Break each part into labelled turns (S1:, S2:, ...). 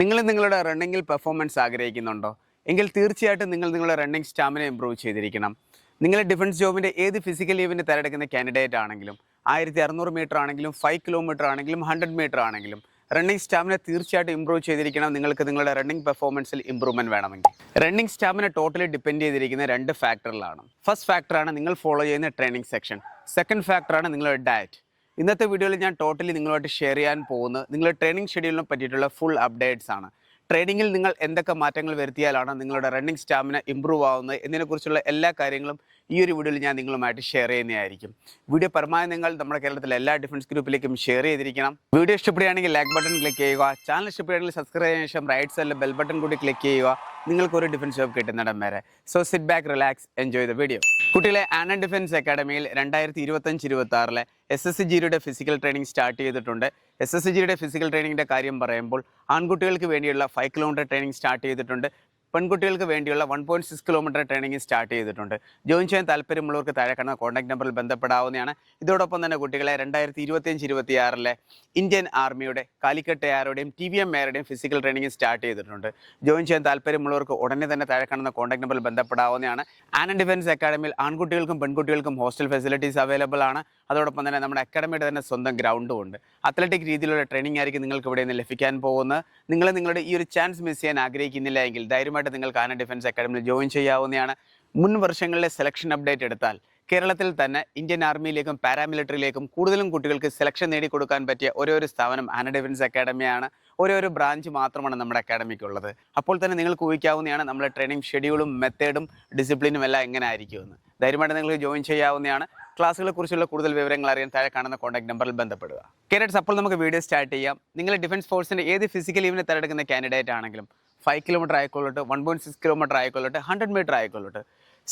S1: നിങ്ങൾ നിങ്ങളുടെ റണ്ണിങ്ങിൽ പെർഫോമൻസ് ആഗ്രഹിക്കുന്നുണ്ടോ? എങ്കിൽ തീർച്ചയായിട്ടും നിങ്ങൾ നിങ്ങളുടെ റണ്ണിങ് സ്റ്റാമിന ഇമ്പ്രൂവ് ചെയ്തിരിക്കണം. നിങ്ങൾ ഡിഫൻസ് ജോബിന്റെ ഏത് ഫിസിക്കൽ ലീവിന് തിരഞ്ഞെടുക്കുന്ന കാൻഡിഡേറ്റ് ആണെങ്കിലും ആയിരത്തി അറുന്നൂറ് മീറ്റർ ആണെങ്കിലും ഫൈവ് കിലോമീറ്റർ ആണെങ്കിലും ഹൺഡ്രഡ് മീറ്റർ ആണെങ്കിലും റണ്ണിങ് സ്റ്റാമിന തീർച്ചയായിട്ടും ഇമ്പ്രൂവ് ചെയ്തിരിക്കണം. നിങ്ങൾക്ക് നിങ്ങളുടെ റണ്ണിങ് പെർഫോമൻസിൽ ഇമ്പ്രൂവ്മെന്റ് വേണമെങ്കിൽ. റണ്ണിങ് സ്റ്റാമിന ടോട്ടലി ഡിപ്പെൻഡ് ചെയ്തിരിക്കുന്ന രണ്ട് ഫാക്ടറിലാണ് ഫസ്റ്റ് ഫാക്ടറാണ് നിങ്ങൾ ഫോളോ ചെയ്യുന്ന ട്രെയിനിങ് സെക്ഷൻ സെക്കൻഡ് ഫാക്ടറാണ് നിങ്ങളുടെ ഡയറ്റ് ഇന്നത്തെ വീഡിയോയിൽ ഞാൻ ടോട്ടലി നിങ്ങളുമായിട്ട് ഷെയർ ചെയ്യാൻ പോകുന്നത് നിങ്ങളുടെ ട്രെയിനിങ് ഷെഡ്യൂളിനെ പറ്റിയിട്ടുള്ള ഫുൾ അപ്ഡേറ്റ്സ് ആണ്. ട്രെയിനിങ്ങിൽ നിങ്ങൾ എന്തൊക്കെ മാറ്റങ്ങൾ വരുത്തിയാലാണ് നിങ്ങളുടെ റണ്ണിങ് സ്റ്റാമിന ഇമ്പ്രൂവ് ആവുന്നത് എന്നതിനെക്കുറിച്ചുള്ള എല്ലാ കാര്യങ്ങളും ഈ ഒരു വീഡിയോയിൽ ഞാൻ നിങ്ങളുമായിട്ട് ഷെയർ ചെയ്യുന്നതായിരിക്കും. വീഡിയോ പരമാവധി നിങ്ങൾ നമ്മുടെ കേരളത്തിലെ എല്ലാ ഡിഫൻസ് ഗ്രൂപ്പിലേക്കും ഷെയർ ചെയ്തിരിക്കണം. വീഡിയോ ഇഷ്ടപ്പെടുകയാണെങ്കിൽ ലൈക്ക് ബട്ടൺ ക്ലിക്ക് ചെയ്യുക. ചാനൽ ഇഷ്ടപ്പെടുകയാണെങ്കിൽ സബ്സ്ക്രൈബ് ചെയ്തതിനു ശേഷം റൈറ്റ് സൈഡിലെ ബെൽ ബട്ടൺ കൂടി ക്ലിക്ക് ചെയ്യുക. നിങ്ങൾക്കൊരു ഡിഫൻസ് ജോബ് കിട്ടുന്നിടം വരെ. So sit back relax enjoy the video കുട്ടികളെ ആനൻ ഡിഫൻസ് അക്കാഡമിയിൽ രണ്ടായിരത്തി ഇരുപത്തഞ്ച് ഇരുപത്തി ആറിലെ എസ് എസ് സി ജിയുടെ ഫിസിക്കൽ ട്രെയിനിങ് സ്റ്റാർട്ട് ചെയ്തിട്ടുണ്ട്. എസ് എസ് ജിയുടെ ഫിസിക്കൽ ട്രെയിനിങ്ങിന്റെ കാര്യം പറയുമ്പോൾ ആൺകുട്ടികൾക്ക് വേണ്ടിയുള്ള ഫൈവ് കിലോമീറ്റർ ട്രെയിനിങ് സ്റ്റാർട്ട് ചെയ്തിട്ടുണ്ട്. പെൺകുട്ടികൾക്ക് വേണ്ടിയുള്ള one point six kilometre training start ചെയ്തിട്ടുണ്ട്. ജോയിൻ ചെയ്യാൻ താല്പര്യമുള്ളവർക്ക് താഴെ കാണുന്ന കോൺടാക്ട് നമ്പറിൽ ബന്ധപ്പെടാവുന്നതാണ്. ഇതോടൊപ്പം തന്നെ കുട്ടികളെ രണ്ടായിരത്തി ഇരുപത്തിയഞ്ച് ഇരുപത്തിയാറിലെ ഇന്ത്യൻ ആർമിയുടെ കാലിക്കട്ട് എയറുടെയും ടി വി എം എയറുടെയും ഫിസിക്കൽ ട്രെയിനിങ് സ്റ്റാർട്ട് ചെയ്തിട്ടുണ്ട്. ജോയിൻ ചെയ്യാൻ താല്പര്യമുള്ളവർക്ക് ഉടനെ തന്നെ താഴെ കാണുന്ന കോൺടാക്ട് നമ്പറിൽ ബന്ധപ്പെടാവുന്നതാണ്. ആൻഡ് ഡിഫൻസ് അക്കാഡമിയിൽ ആൺകുട്ടികൾക്കും പെൺകുട്ടികൾക്കും ഹോസ്റ്റൽ ഫെസിലിറ്റീസ് അവൈലബിൾ ആണ്. അതോടൊപ്പം തന്നെ നമ്മുടെ അക്കാഡമിയുടെ തന്നെ സ്വന്തം ഗ്രൗണ്ടും ഉണ്ട്. അത്ലറ്റിക് രീതിയിലുള്ള ട്രെയിനിങ് ആയിരിക്കും നിങ്ങൾക്ക് ഇവിടെ നിന്ന് ലഭിക്കാൻ പോകുന്നത്. നിങ്ങളെ നിങ്ങളുടെ ഈ ഒരു ചാൻസ് മിസ് ചെയ്യാൻ ആഗ്രഹിക്കുന്നില്ല എങ്കിൽ ധൈര്യമായിട്ട് നിങ്ങൾക്ക് ആന ഡിഫൻസ് അക്കാഡമിയിൽ ജോയിൻ ചെയ്യാവുന്നതാണ്. മുൻ വർഷങ്ങളിലെ സെലക്ഷൻ അപ്ഡേറ്റ് എടുത്താൽ കേരളത്തിൽ തന്നെ ഇന്ത്യൻ ആർമിയിലേക്കും പാരാമിലിറ്ററിയിലേക്കും കൂടുതലും കുട്ടികൾക്ക് സെലക്ഷൻ നേടിക്കൊടുക്കാൻ പറ്റിയ ഒരേ ഒരു സ്ഥാപനം ആന ഡിഫൻസ് അക്കാഡമിയാണ് ഓരോ ഒരു ബ്രാഞ്ച് മാത്രമാണ് നമ്മുടെ അക്കാഡമിക്കുള്ളത് അപ്പോൾ തന്നെ നിങ്ങൾക്ക് ഊഹിക്കാവുന്നതാണ് നമ്മുടെ ട്രെയിനിങ് ഷെഡ്യൂളും മെത്തേഡും ഡിസിപ്ലിനും എല്ലാം എങ്ങനെ ആയിരിക്കുമെന്ന്. ധൈര്യമായിട്ട് നിങ്ങൾക്ക് ജോയിൻ ചെയ്യാവുന്നതാണ്. ക്ലാസ്സുകളെ കുറിച്ചുള്ള കൂടുതൽ വിവരങ്ങൾ അറിയാൻ താഴെ കാണുന്ന കോൺടാക്ട് നമ്പറിൽ ബന്ധപ്പെടുക. കേരറ്റ്സ് അപ്പോൾ നമുക്ക് വീഡിയോ സ്റ്റാർട്ട് ചെയ്യാം. നിങ്ങൾ ഡിഫൻസ് ഫോഴ്സിന്റെ ഏത് ഫിസിക്കൽ ഈവനെ തിരഞ്ഞെടുക്കുന്ന കാൻഡിഡേറ്റ് ആണെങ്കിലും ഫൈവ് കിലോമീറ്റർ ആയിക്കോളട്ടെ വൺ പോയിന്റ് സിക്സ് കിലോമീറ്റർ ആയിക്കോളട്ടെ ഹൺഡ്രഡ് മീറ്റർ ആയിക്കോളട്ടെ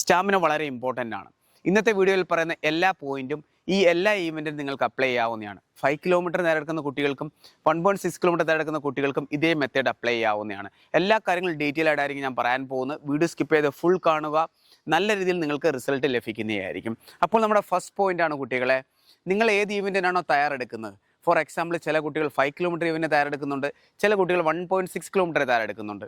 S1: സ്റ്റാമിന വളരെ ഇമ്പോർട്ടന്റ് ആണ്. ഇന്നത്തെ വീഡിയോയിൽ പറയുന്ന എല്ലാ പോയിന്റും ഈ എല്ലാ ഈവന്റും നിങ്ങൾക്ക് അപ്ലൈ ചെയ്യാവുന്നതാണ്. ഫൈവ് കിലോമീറ്റർ നേരെടുക്കുന്ന കുട്ടികൾക്കും വൺ പോയിന്റ് സിക്സ് കിലോമീറ്റർ നേരെടുക്കുന്ന കുട്ടികൾക്കും ഇതേ മെത്തേഡ് അപ്ലൈ ചെയ്യാവുന്നതാണ്. എല്ലാ കാര്യങ്ങളും ഡീറ്റെയിൽ ആയിട്ടായിരിക്കും ഞാൻ പറയാൻ പോകുന്നത്. വീഡിയോ സ്കിപ്പ് ചെയ്ത് ഫുൾ കാണുക. നല്ല രീതിയിൽ നിങ്ങൾക്ക് റിസൾട്ട് ലഭിക്കുന്നതായിരിക്കും. അപ്പോൾ നമ്മുടെ ഫസ്റ്റ് പോയിന്റ് ആണ് കുട്ടികളെ നിങ്ങൾ ഏത് ഈവന്റിനാണോ തയ്യാറെടുക്കുന്നത്? ഫോർ എക്സാമ്പിൾ ചില കുട്ടികൾ ഫൈവ് കിലോമീറ്റർ ഇവനെ തയ്യാറെടുക്കുന്നുണ്ട് ചില കുട്ടികൾ വൺ പോയിന്റ് സിക്സ് കിലോമീറ്റർ തയ്യാറെടുക്കുന്നുണ്ട്.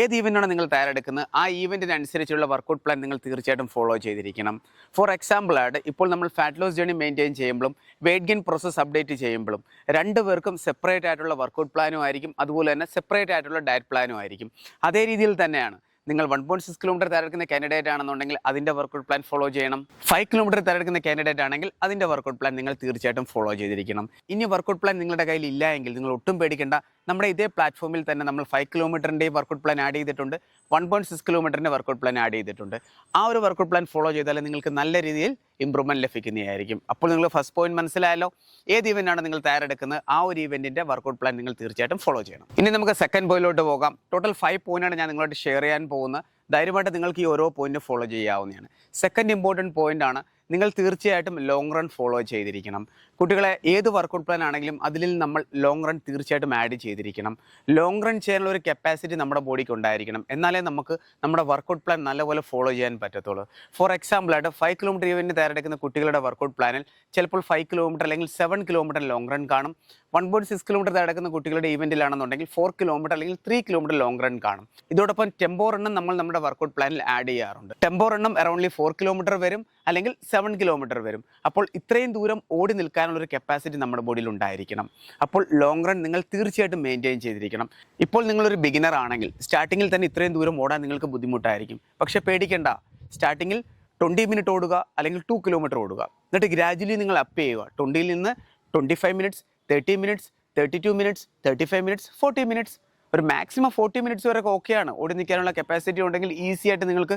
S1: ഏത് ഈവന്റാണ് നിങ്ങൾ തയ്യാറെടുക്കുന്നത്? ആ ഈവന്റിനനുസരിച്ചുള്ള വർക്കൗട്ട് പ്ലാൻ നിങ്ങൾ തീർച്ചയായിട്ടും ഫോളോ ചെയ്തിരിക്കണം. ഫോർ എക്സാമ്പിൾ ആയിട്ട് ഇപ്പോൾ നമ്മൾ ഫാറ്റ് ലോസ് ജേണി മെയിന്റെയിൻ ചെയ്യുമ്പോഴും വെയിറ്റ് ഗെയിൻ പ്രോസസ്സ് അപ്ഡേറ്റ് ചെയ്യുമ്പോഴും രണ്ട് പേർക്കും സെപ്പറേറ്റ് ആയിട്ടുള്ള വർക്കൗട്ട് പ്ലാനും ആയിരിക്കും. അതുപോലെ തന്നെ സെപ്പറേറ്റ് ആയിട്ടുള്ള ഡയറ്റ് പ്ലാനും ആയിരിക്കും. അതേ രീതിയിൽ തന്നെയാണ്. നിങ്ങൾ വൺ പോയിന്റ് സിക്സ് കിലോമീറ്റർ തിരഞ്ഞെടുക്കുന്ന കാൻഡിഡേറ്റ് ആണെന്നുണ്ടെങ്കിൽ അതിന്റെ വർക്കൗട്ട് പ്ലാൻ ഫോളോ ചെയ്യണം. ഫൈവ് കിലോമീറ്റർ തിരഞ്ഞെടുക്കുന്ന കാൻഡിഡേറ്റ് ആണെങ്കിൽ അതിന്റെ വർക്കൗട്ട് പ്ലാൻ നിങ്ങൾ തീർച്ചയായിട്ടും ഫോളോ ചെയ്തിരിക്കണം. ഇനി വർക്കൗട്ട് പ്ലാൻ നിങ്ങളുടെ കയ്യിൽ ഇല്ല എങ്കിൽ നിങ്ങൾ ഒട്ടും പേടിക്കേണ്ട. നമ്മുടെ ഇതേ പ്ലാറ്റ്ഫോമിൽ തന്നെ നമ്മൾ ഫൈവ് കിലോമീറ്ററിന്റെ വർക്കൗട്ട് പ്ലാൻ ആഡ് ചെയ്തിട്ടുണ്ട്. വൺ പോയിന്റ് സിക്സ് കിലോമീറ്ററിന്റെ വർക്കൗട്ട് പ്ലാൻ ആഡ് ചെയ്തിട്ടുണ്ട്. ആ ഒരു വർക്കൗട്ട് പ്ലാൻ ഫോളോ ചെയ്താൽ നിങ്ങൾക്ക് നല്ല രീതിയിൽ ഇമ്പ്രൂവ്മെന്റ് ലഭിക്കുന്നതായിരിക്കും. അപ്പോൾ നിങ്ങൾ ഫസ്റ്റ് പോയിന്റ് മനസ്സിലായല്ലോ. ഏത് ഇവന്റാണ് നിങ്ങൾ തയ്യാറെടുക്കുന്നത്? ആ ഒരു ഇവന്റിന്റെ വർക്കൗട്ട് പ്ലാൻ നിങ്ങൾ തീർച്ചയായിട്ടും ഫോളോ ചെയ്യണം. ഇനി നമുക്ക് സെക്കൻഡ് പോയിലോട്ട് പോകാം. ടോട്ടൽ ഫൈവ് പോയിന്റാണ് ഞാൻ നിങ്ങളോട് ഷെയർ ചെയ്യാൻ പോകുന്നത്. ധൈര്യമായിട്ട് നിങ്ങൾക്ക് ഈ ഓരോ പോയിന്റ് ഫോളോ ചെയ്യാവുന്നതാണ്. സെക്കൻഡ് ഇമ്പോർട്ടന്റ് പോയിന്റാണ് നിങ്ങൾ തീർച്ചയായിട്ടും ലോങ് റൺ ഫോളോ ചെയ്തിരിക്കണം. കുട്ടികളെ ഏത് വർക്കൗട്ട് പ്ലാൻ ആണെങ്കിലും അതിൽ നമ്മൾ ലോങ് റൺ തീർച്ചയായിട്ടും ആഡ് ചെയ്തിരിക്കണം. ലോങ് റൺ ചെയ്യാനുള്ള ഒരു കപ്പാസിറ്റി നമ്മുടെ ബോഡിക്ക് ഉണ്ടായിരിക്കണം. എന്നാലേ നമുക്ക് നമ്മുടെ വർക്കൗട്ട് പ്ലാൻ നല്ലപോലെ ഫോളോ ചെയ്യാൻ പറ്റത്തുള്ളൂ. ഫോർ എക്സാമ്പിൾ ആയിട്ട് ഫൈവ് കിലോമീറ്റർ ഇവന്റ് തയ്യാറെടുക്കുന്ന കുട്ടികളുടെ വർക്കൗട്ട് പ്ലാനിൽ ചിലപ്പോൾ ഫൈവ് കിലോമീറ്റർ അല്ലെങ്കിൽ സെവൻ കിലോമീറ്റർ ലോങ് റൺ കാണും. വൺ പോയിന്റ് സിക്സ് കിലോമീറ്റർ തയ്യാറെടുക്കുന്ന കുട്ടികളുടെ ഇവന്റിലാണെന്നുണ്ടെങ്കിൽ ഫോർ കിലോമീറ്റർ അല്ലെങ്കിൽ ത്രീ കിലോമീറ്റർ ലോങ് റൺ കാണും. ഇതോടൊപ്പം ടെമ്പോ റണ്ണും നമ്മൾ നമ്മുടെ വർക്കൗട്ട് പ്ലാനിൽ ആഡ് ചെയ്യാറുണ്ട്. ടെമ്പോ റണ്ണും അറൗണ്ട്ലി ഫോർ കിലോമീറ്റർ വരും അല്ലെങ്കിൽ സെവൻ കിലോമീറ്റർ വരും. അപ്പോൾ ഇത്രയും ദൂരം ഓടി നിൽക്കാനുള്ളൊരു കപ്പാസിറ്റി നമ്മുടെ ബോഡിയിൽ ഉണ്ടായിരിക്കണം. അപ്പോൾ ലോങ് റൺ നിങ്ങൾ തീർച്ചയായിട്ടും മെയിന്റെയിൻ ചെയ്തിരിക്കണം. ഇപ്പോൾ നിങ്ങളൊരു ബിഗിനർ ആണെങ്കിൽ സ്റ്റാർട്ടിങ്ങിൽ തന്നെ ഇത്രയും ദൂരം ഓടാൻ നിങ്ങൾക്ക് ബുദ്ധിമുട്ടായിരിക്കും. പക്ഷേ പേടിക്കേണ്ട. സ്റ്റാർട്ടിങ്ങിൽ ട്വന്റി മിനിറ്റ് ഓടുക അല്ലെങ്കിൽ ടു കിലോമീറ്റർ ഓടുക. എന്നിട്ട് ഗ്രാജുവലി നിങ്ങൾ അപ്പ് ചെയ്യുക. ട്വന്റിയിൽ നിന്ന് twenty five minutes thirty minutes thirty two minutes thirty five minutes forty minutes ഒരു മാക്സിമം ഫോർട്ടി മിനിറ്റ്സ് വരെ ഓക്കെയാണ് ഓടി നിൽക്കാനുള്ള കപ്പാസിറ്റി ഉണ്ടെങ്കിൽ ഈസി ആയിട്ട് നിങ്ങൾക്ക്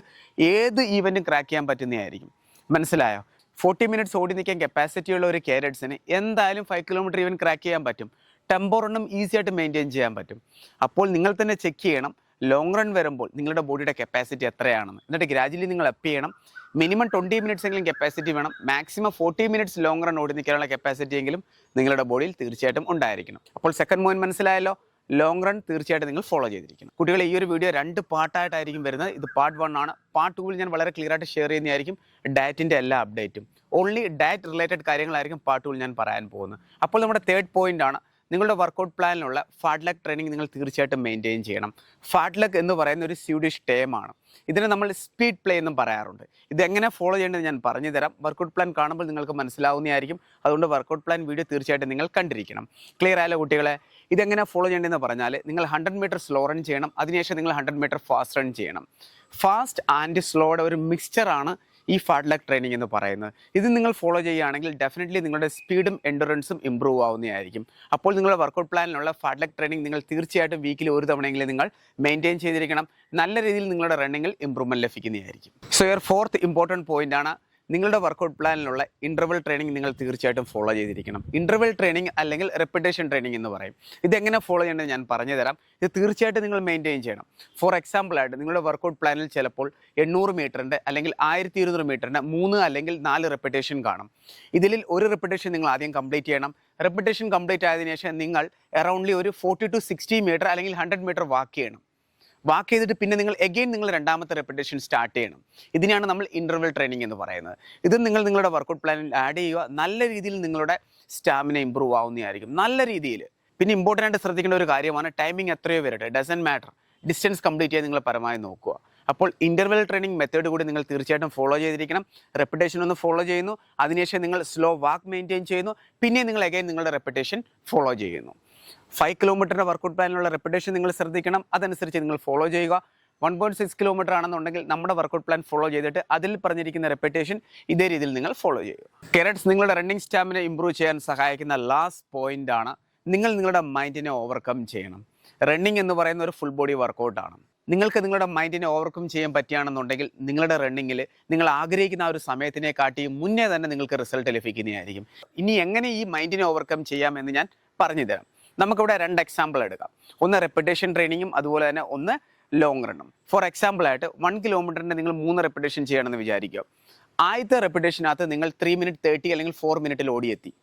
S1: ഏത് ഈവന്റും ക്രാക്ക് ചെയ്യാൻ പറ്റുന്നതായിരിക്കും. മനസ്സിലായോ? ഫോർട്ടി മിനിറ്റ്സ് ഓടി നിൽക്കാൻ കപ്പാസിറ്റി ഉള്ള ഒരു കേരറ്റ്സിന് എന്തായാലും ഫൈവ് കിലോമീറ്റർ ഈവൻ ക്രാക്ക് ചെയ്യാൻ പറ്റും. ടെമ്പോ റണ്ണും ഈസി ആയിട്ട് മെയിന്റെയിൻ ചെയ്യാൻ പറ്റും. അപ്പോൾ നിങ്ങൾ തന്നെ ചെക്ക് ചെയ്യണം. ലോങ് റൺ വരുമ്പോൾ നിങ്ങളുടെ ബോഡിയുടെ കപ്പാസിറ്റി എത്രയാണെന്ന്. എന്നിട്ട് ഗ്രാജുവലി നിങ്ങൾ അപ്പ് ചെയ്യണം. മിനിമം ട്വന്റി മിനിറ്റ്സ് എങ്കിലും കപ്പാസിറ്റി വേണം. Maximum forty minutes long run ഓടി നിൽക്കാനുള്ള കപ്പാസിറ്റി എങ്കിലും നിങ്ങളുടെ ബോഡിയിൽ തീർച്ചയായിട്ടും ഉണ്ടായിരിക്കണം. അപ്പോൾ സെക്കൻഡ് പോയിന്റ് മനസ്സിലായല്ലോ? ലോങ് റൺ തീർച്ചയായിട്ടും നിങ്ങൾ ഫോളോ ചെയ്തിരിക്കണം. കുട്ടികളെ ഈ ഒരു വീഡിയോ രണ്ട് പാർട്ടായിട്ടായിരിക്കും വരുന്നത്. ഇത് പാർട്ട് വൺ ആണ്. പാർട്ട് ടൂവിൽ ഞാൻ വളരെ ക്ലിയർ ആയിട്ട് ഷെയർ ചെയ്യുന്നതായിരിക്കും ഡയറ്റിന്റെ എല്ലാ അപ്ഡേറ്റും ഓൺലി ഡയറ്റ് റിലേറ്റഡ് കാര്യങ്ങളായിരിക്കും പാർട്ട് ടൂവിൽ ഞാൻ പറയാൻ പോകുന്നത്. അപ്പോൾ നമ്മുടെ തേർഡ് പോയിന്റ് ആണ്. നിങ്ങളുടെ വർക്കൗട്ട് പ്ലാനിലുള്ള ഫാഡ്ലക്ക് ട്രെയിനിങ് നിങ്ങൾ തീർച്ചയായിട്ടും മെയിന്റെയിൻ ചെയ്യണം. ഫാഡ്ലക്ക് എന്ന് പറയുന്ന ഒരു സ്വീഡിഷ് ടേമാണ് ഇതിനെ നമ്മൾ സ്പീഡ് പ്ലേ എന്നും പറയാറുണ്ട്. ഇത് എങ്ങനെ ഫോളോ ചെയ്യേണ്ടത് ഞാൻ പറഞ്ഞു തരാം. വർക്കൗട്ട് പ്ലാൻ കാണുമ്പോൾ നിങ്ങൾക്ക് മനസ്സിലാവുന്നതായിരിക്കും. അതുകൊണ്ട് വർക്കൗട്ട് പ്ലാൻ വീഡിയോ തീർച്ചയായിട്ടും നിങ്ങൾ കണ്ടിരിക്കണം. ക്ലിയർ ആയാലോ കുട്ടികളെ? ഇതെങ്ങനെ ഫോളോ ചെയ്യേണ്ടതെന്ന് പറഞ്ഞാൽ നിങ്ങൾ ഹൺഡ്രഡ് മീറ്റർ സ്ലോ റൺ ചെയ്യണം. അതിനുശേഷം നിങ്ങൾ ഹൺഡ്രഡ് മീറ്റർ ഫാസ്റ്റ് റൺ ചെയ്യണം. ഫാസ്റ്റ് ആൻഡ് സ്ലോയുടെ ഒരു മിക്സ്ചറാണ് ഈ ഫാഡ്ലക് ട്രെയിനിങ് എന്ന് പറയുന്നത്. ഇത് നിങ്ങൾ ഫോളോ ചെയ്യുകയാണെങ്കിൽ ഡെഫിനറ്റ്ലി നിങ്ങളുടെ സ്പീഡും എൻഡുറൻസും ഇമ്പ്രൂവ് ആവുന്നതായിരിക്കും. അപ്പോൾ നിങ്ങളുടെ വർക്കൗട്ട് പ്ലാനിലുള്ള ഫാഡ്ലക് ട്രെയിനിങ് നിങ്ങൾ തീർച്ചയായിട്ടും വീക്കിൽ ഒരു തവണയെങ്കിലും നിങ്ങൾ മെയിന്റെയിൻ ചെയ്തിരിക്കണം. നല്ല രീതിയിൽ നിങ്ങളുടെ റണ്ണിങ്ങിൽ ഇമ്പ്രൂവ്മെന്റ് ലഭിക്കുന്നതായിരിക്കും. സോ യർ ഫോർത്ത് ഇമ്പോർട്ടന്റ് പോയിന്റാണ് നിങ്ങളുടെ വർക്കൗട്ട് പ്ലാനിലുള്ള ഇന്റർവൽ ട്രെയിനിങ് നിങ്ങൾ തീർച്ചയായിട്ടും ഫോളോ ചെയ്തിരിക്കണം. ഇന്റർവൽ ട്രെയിനിങ് അല്ലെങ്കിൽ റെപ്പിറ്റേഷൻ ട്രെയിനിങ് എന്ന് പറയും. ഇതെങ്ങനെ ഫോളോ ചെയ്യേണ്ടത് ഞാൻ പറഞ്ഞു തരാം. ഇത് തീർച്ചയായിട്ടും നിങ്ങൾ മെയിന്റെയിൻ ചെയ്യണം. ഫോർ എക്സാമ്പിൾ ആയിട്ട് നിങ്ങളുടെ വർക്കൗട്ട് പ്ലാനിൽ ചിലപ്പോൾ എണ്ണൂറ് മീറ്ററിന്റെ അല്ലെങ്കിൽ ആയിരത്തി ഇരുന്നൂറ് മീറ്ററിന്റെ മൂന്ന് അല്ലെങ്കിൽ നാല് റെപ്പിറ്റേഷൻ കാണും. ഇതിൽ ഒരു റെപ്പിറ്റേഷൻ നിങ്ങൾ ആദ്യം കംപ്ലീറ്റ് ചെയ്യണം. റെപ്പിറ്റേഷൻ കംപ്ലീറ്റ് ആയതിനു ശേഷം നിങ്ങൾ അറൗണ്ട്ലി ഒരു ഫോർട്ടി ടു സിക്സ്റ്റി മീറ്റർ അല്ലെങ്കിൽ ഹൺഡ്രഡ് മീറ്റർ വാക്ക് ചെയ്യണം. വാക്ക് ചെയ്തിട്ട് പിന്നെ നിങ്ങൾ എഗെയിൻ നിങ്ങൾ രണ്ടാമത്തെ റെപ്പിറ്റേഷൻ സ്റ്റാർട്ട് ചെയ്യണം. ഇതിനെയാണ് നമ്മൾ ഇന്റർവൽ ട്രെയിനിങ് എന്ന് പറയുന്നത്. ഇത് നിങ്ങൾ നിങ്ങളുടെ വർക്കൗട്ട് പ്ലാനിൽ ആഡ് ചെയ്യുക. നല്ല രീതിയിൽ നിങ്ങളുടെ സ്റ്റാമിന ഇമ്പ്രൂവ് ആവുന്നതായിരിക്കും. നല്ല രീതിയിൽ. പിന്നെ ഇമ്പോർട്ടന്റ് ആയിട്ട് ശ്രദ്ധിക്കേണ്ട ഒരു കാര്യമാണ് ടൈമിംഗ് എത്രയോ വരട്ടെ. ഡസൻ മാറ്റർ ഡിസ്റ്റൻസ് കംപ്ലീറ്റ് ചെയ്യാൻ നിങ്ങൾ പരമായി നോക്കുക. അപ്പോൾ ഇന്റർവെൽ ട്രെയിനിങ് മെത്തേഡ് കൂടി നിങ്ങൾ തീർച്ചയായിട്ടും ഫോളോ ചെയ്തിരിക്കണം. റെപ്പിറ്റേഷൻ ഒന്ന് ഫോളോ ചെയ്യുന്നു. അതിനുശേഷം നിങ്ങൾ സ്ലോ വാക്ക് മെയിന്റെയിൻ ചെയ്യുന്നു. പിന്നെ നിങ്ങൾ എഗൈൻ നിങ്ങളുടെ റെപ്പിറ്റേഷൻ ഫോളോ ചെയ്യുന്നു. ഫൈവ് കിലോമീറ്ററിന്റെ വർക്കൗട്ട് പ്ലാനിലുള്ള റെപ്പിറ്റേഷൻ നിങ്ങൾ ശ്രദ്ധിക്കണം. അതനുസരിച്ച് നിങ്ങൾ ഫോളോ ചെയ്യുക. വൺ പോയിന്റ് സിക്സ് കിലോമീറ്റർ ആണെന്നുണ്ടെങ്കിൽ നമ്മുടെ വർക്കൗട്ട് പ്ലാൻ ഫോളോ ചെയ്തിട്ട് അതിൽ പറഞ്ഞിരിക്കുന്ന റെപ്പിറ്റേഷൻ ഇതേ രീതിയിൽ നിങ്ങൾ ഫോളോ ചെയ്യുക. കെരറ്റ്സ് നിങ്ങളുടെ റണ്ണിങ് സ്റ്റാമിനെ ഇമ്പ്രൂവ് ചെയ്യാൻ സഹായിക്കുന്ന ലാസ്റ്റ് പോയിന്റ് ആണ്. നിങ്ങൾ നിങ്ങളുടെ മൈൻഡിനെ ഓവർകം ചെയ്യണം. റണ്ണിങ് എന്ന് പറയുന്ന ഒരു ഫുൾ ബോഡി വർക്കൗട്ടാണ് നിങ്ങൾക്ക് നിങ്ങളുടെ മൈൻഡിനെ ഓവർകം ചെയ്യാൻ പറ്റുകയാണെന്നുണ്ടെങ്കിൽ നിങ്ങളുടെ റണ്ണിങ്ങിൽ നിങ്ങൾ ആഗ്രഹിക്കുന്ന ആ ഒരു സമയത്തിനെ കാട്ടി മുന്നേ തന്നെ നിങ്ങൾക്ക് റിസൾട്ട് ലഭിക്കുന്നതായിരിക്കും ഇനി എങ്ങനെ ഈ മൈൻഡിനെ ഓവർകം ചെയ്യാമെന്ന് ഞാൻ പറഞ്ഞു തരാം നമുക്കിവിടെ രണ്ട് എക്സാമ്പിൾ എടുക്കാം. ഒന്ന് റെപ്പിറ്റേഷൻ ട്രെയിനിങ്ങും അതുപോലെ തന്നെ ഒന്ന് ലോങ് റണ്ണും ഫോർ എക്സാമ്പിൾ ആയിട്ട് വൺ കിലോമീറ്ററിന്റെ നിങ്ങൾ മൂന്ന് റെപ്പിറ്റേഷൻ ചെയ്യണമെന്ന് വിചാരിക്കുക. ആദ്യത്തെ റെപ്പിറ്റേഷനകത്ത് നിങ്ങൾ ത്രീ മിനിറ്റ് തേർട്ടി അല്ലെങ്കിൽ ഫോർ മിനിറ്റിൽ ഓടിയെത്തി.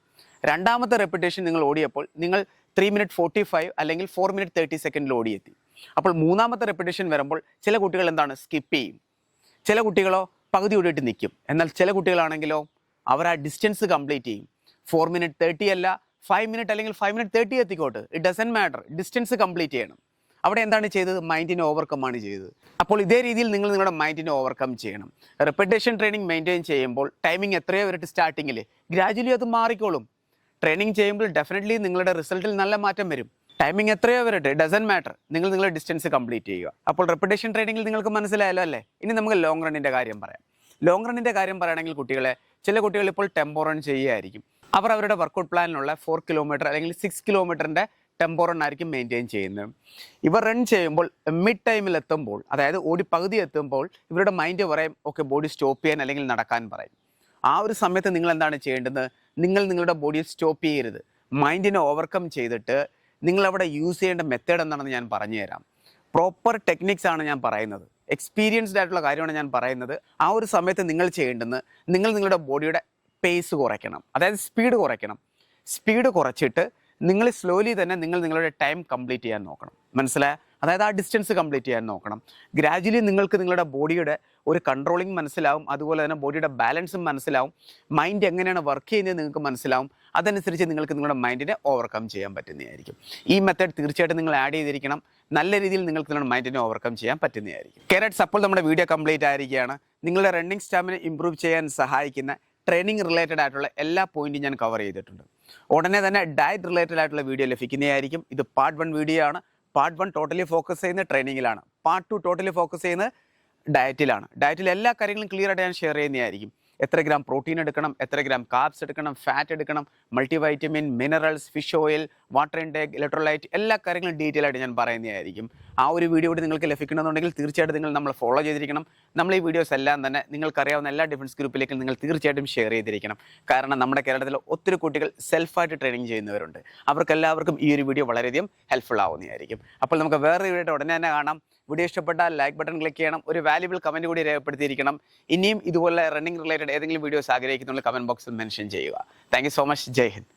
S1: രണ്ടാമത്തെ റെപ്പിറ്റേഷൻ നിങ്ങൾ ഓടിയപ്പോൾ നിങ്ങൾ ത്രീ മിനിറ്റ് ഫോർട്ടി ഫൈവ് അല്ലെങ്കിൽ ഫോർ മിനിറ്റ് തേർട്ടി സെക്കൻഡിൽ ഓടിയെത്തി. അപ്പോൾ മൂന്നാമത്തെ റെപ്പിറ്റേഷൻ വരുമ്പോൾ ചില കുട്ടികൾ എന്താണ്? സ്കിപ്പ് ചെയ്യും. ചില കുട്ടികളോ പകുതി ഓടിയിട്ട് നിൽക്കും. എന്നാൽ ചില കുട്ടികളാണെങ്കിലോ അവർ ആ ഡിസ്റ്റൻസ് കംപ്ലീറ്റ് ചെയ്യും. ഫോർ മിനിറ്റ് തേർട്ടി അല്ല ഫൈവ് മിനിറ്റ് അല്ലെങ്കിൽ five minute thirty എത്തിക്കോട്ട്. It doesn't matter distance complete ചെയ്യണം. അവിടെ എന്താണ് ചെയ്തത്? മൈൻഡിനെ ഓവർകം ആണ് ചെയ്തത്. അപ്പോൾ ഇതേ രീതിയിൽ നിങ്ങൾ നിങ്ങളുടെ മൈൻഡിനെ ഓവർകം ചെയ്യണം. റെപ്പിറ്റേഷൻ ട്രെയിനിങ് മെയിന്റെയിൻ ചെയ്യുമ്പോൾ ടൈമിംഗ് എത്രയോ വരട്ട് സ്റ്റാർട്ടിങ്ങിൽ ഗ്രാജുവലി അത് മാറിക്കോളും. ട്രെയിനിങ് ചെയ്യുമ്പോൾ ഡെഫിനറ്റ്ലി നിങ്ങളുടെ റിസൾട്ടിൽ നല്ല മാറ്റം വരും. ടൈമിംഗ് എത്രയോ വരട്ടെ ഡസൻ മാറ്റർ നിങ്ങൾ നിങ്ങളുടെ ഡിസ്റ്റൻസ് കംപ്ലീറ്റ് ചെയ്യുക. അപ്പോൾ റെപ്പിറ്റേഷൻ ട്രെയിനിങ്ങിൽ നിങ്ങൾക്ക് മനസ്സിലായല്ലോ അല്ലേ? ഇനി നമുക്ക് ലോങ് റണ്ണിന്റെ കാര്യം പറയാം. ലോങ് റണ്ണിന്റെ കാര്യം പറയുകയാണെങ്കിൽ കുട്ടികളെ ചില കുട്ടികൾ ഇപ്പോൾ ടെമ്പോ റൺ ചെയ്യുകയായിരിക്കും. അവർ അവരുടെ വർക്കൗട്ട് പ്ലാനിലുള്ള ഫോർ കിലോമീറ്റർ അല്ലെങ്കിൽ സിക്സ് കിലോമീറ്ററിന്റെ ടെമ്പോ റണ്ണായിരിക്കും മെയിന്റെയിൻ ചെയ്യുന്നത്. ഇവർ റൺ ചെയ്യുമ്പോൾ മിഡ് ടൈമിൽ എത്തുമ്പോൾ അതായത് ഓടി പകുതി എത്തുമ്പോൾ ഇവരുടെ മൈൻഡ് പറയും ഓക്കെ ബോഡി സ്റ്റോപ്പ് ചെയ്യാൻ അല്ലെങ്കിൽ നടക്കാൻ പറയും. ആ ഒരു സമയത്ത് നിങ്ങൾ എന്താണ് ചെയ്യേണ്ടത്? നിങ്ങൾ നിങ്ങളുടെ ബോഡി സ്റ്റോപ്പ് ചെയ്യരുത്. മൈൻഡിനെ ഓവർകം ചെയ്തിട്ട് നിങ്ങൾ അവിടെ യൂസ് ചെയ്യേണ്ട മെത്തേഡ് എന്താണെന്ന് ഞാൻ പറഞ്ഞു തരാം. പ്രോപ്പർ ടെക്നിക്സ് ആണ് ഞാൻ പറയുന്നത്. എക്സ്പീരിയൻസ്ഡ് ആയിട്ടുള്ള കാര്യമാണ് ഞാൻ പറയുന്നത്. ആ ഒരു സമയത്ത് നിങ്ങൾ ചെയ്യേണ്ടത് നിങ്ങൾ നിങ്ങളുടെ ബോഡിയുടെ പേസ് കുറയ്ക്കണം. അതായത് സ്പീഡ് കുറയ്ക്കണം. സ്പീഡ് കുറച്ചിട്ട് നിങ്ങൾ സ്ലോലി തന്നെ നിങ്ങൾ നിങ്ങളുടെ ടൈം കംപ്ലീറ്റ് ചെയ്യാൻ നോക്കണം. മനസ്സിലായ? അതായത് ആ ഡിസ്റ്റൻസ് കംപ്ലീറ്റ് ചെയ്യാൻ നോക്കണം. ഗ്രാജുവലി നിങ്ങൾക്ക് നിങ്ങളുടെ ബോഡിയുടെ ഒരു കൺട്രോളിങ് മനസ്സിലാവും. അതുപോലെ തന്നെ ബോഡിയുടെ ബാലൻസും മനസ്സിലാവും. മൈൻഡ് എങ്ങനെയാണ് വർക്ക് ചെയ്യുന്നത് നിങ്ങൾക്ക് മനസ്സിലാവും. അതനുസരിച്ച് നിങ്ങൾക്ക് നിങ്ങളുടെ മൈൻഡിനെ ഓവർകം ചെയ്യാൻ പറ്റുന്നതായിരിക്കും. ഈ മെത്തേഡ് തീർച്ചയായിട്ടും നിങ്ങൾ ആഡ് ചെയ്തിരിക്കണം. നല്ല രീതിയിൽ നിങ്ങൾക്ക് നിങ്ങളുടെ മൈൻഡിനെ ഓവർകം ചെയ്യാൻ പറ്റുന്നതായിരിക്കും. കേരറ്റ്സ് അപ്പോൾ നമ്മുടെ വീഡിയോ കംപ്ലീറ്റ് ആയിരിക്കുകയാണ്. നിങ്ങളുടെ റണ്ണിങ് സ്റ്റാമിനെ ഇമ്പ്രൂവ് ചെയ്യാൻ സഹായിക്കുന്ന ട്രെയിനിങ് റിലേറ്റഡ് ആയിട്ടുള്ള എല്ലാ പോയിന്റും ഞാൻ കവർ ചെയ്തിട്ടുണ്ട്. ഉടനെ തന്നെ ഡയറ്റ് റിലേറ്റഡ് ആയിട്ടുള്ള വീഡിയോ ലഭിക്കുന്നതായിരിക്കും. ഇത് പാർട്ട് വൺ വീഡിയോ ആണ്. പാർട്ട് വൺ ടോട്ടലി ഫോക്കസ് ചെയ്യുന്ന ട്രെയിനിങ്ങിലാണ് പാർട്ട് ടു ടോട്ടലി ഫോക്കസ് ചെയ്യുന്ന ഡയറ്റിലാണ് ഡയറ്റിൽ എല്ലാ കാര്യങ്ങളും ക്ലിയർ ആയിട്ട് ഞാൻ ഷെയർ ചെയ്യുന്നതായിരിക്കും. എത്ര ഗ്രാം പ്രോട്ടീൻ എടുക്കണം എത്ര ഗ്രാം കാർബ്സ് എടുക്കണം ഫാറ്റ് എടുക്കണം multivitamin minerals fish oil water intake electrolyte എല്ലാ കാര്യങ്ങളും ഡീറ്റെയിൽ ആയിട്ട് ഞാൻ പറയുന്നതായിരിക്കും. ആ ഒരു വീഡിയോ കൂടി നിങ്ങൾക്ക് ലഭിക്കണമെന്നുണ്ടെങ്കിൽ തീർച്ചയായിട്ടും നിങ്ങൾ നമ്മൾ ഫോളോ ചെയ്തിരിക്കണം. നമ്മൾ ഈ വീഡിയോസ് എല്ലാം തന്നെ നിങ്ങൾക്കറിയാവുന്ന എല്ലാ ഡിഫൻസ് ഗ്രൂപ്പിലേക്കും നിങ്ങൾ തീർച്ചയായിട്ടും ഷെയർ ചെയ്തിരിക്കണം. കാരണം നമ്മുടെ കേരളത്തിലെ ഒത്തിരി കുട്ടികൾ സെൽഫായിട്ട് ട്രെയിനിങ് ചെയ്യുന്നവരുണ്ട്. അവർക്കെല്ലാവർക്കും ഈ ഒരു വീഡിയോ വളരെയധികം ഹെൽപ്ഫുൾ ആവുന്നതായിരിക്കും. അപ്പോൾ നമുക്ക് വേറെ വീഡിയോ ഉടനെ തന്നെ കാണാം. വീഡിയോ ഇഷ്ടപ്പെട്ടാൽ ലൈക്ക് ബട്ടൺ ക്ലിക്ക് ചെയ്യണം. ഒരു വാല്യുബിൾ കമന്റ് കൂടി രേഖപ്പെടുത്തിയിരിക്കണം. ഇനിയും ഇതുപോലെ റണ്ണിംഗ് റിലേറ്റഡ് ഏതെങ്കിലും വീഡിയോസ് ആഗ്രഹിക്കുന്നുള്ള കമന്റ് ബോക്സിൽ മെൻഷൻ ചെയ്യുക. Thank so much Jai Hind.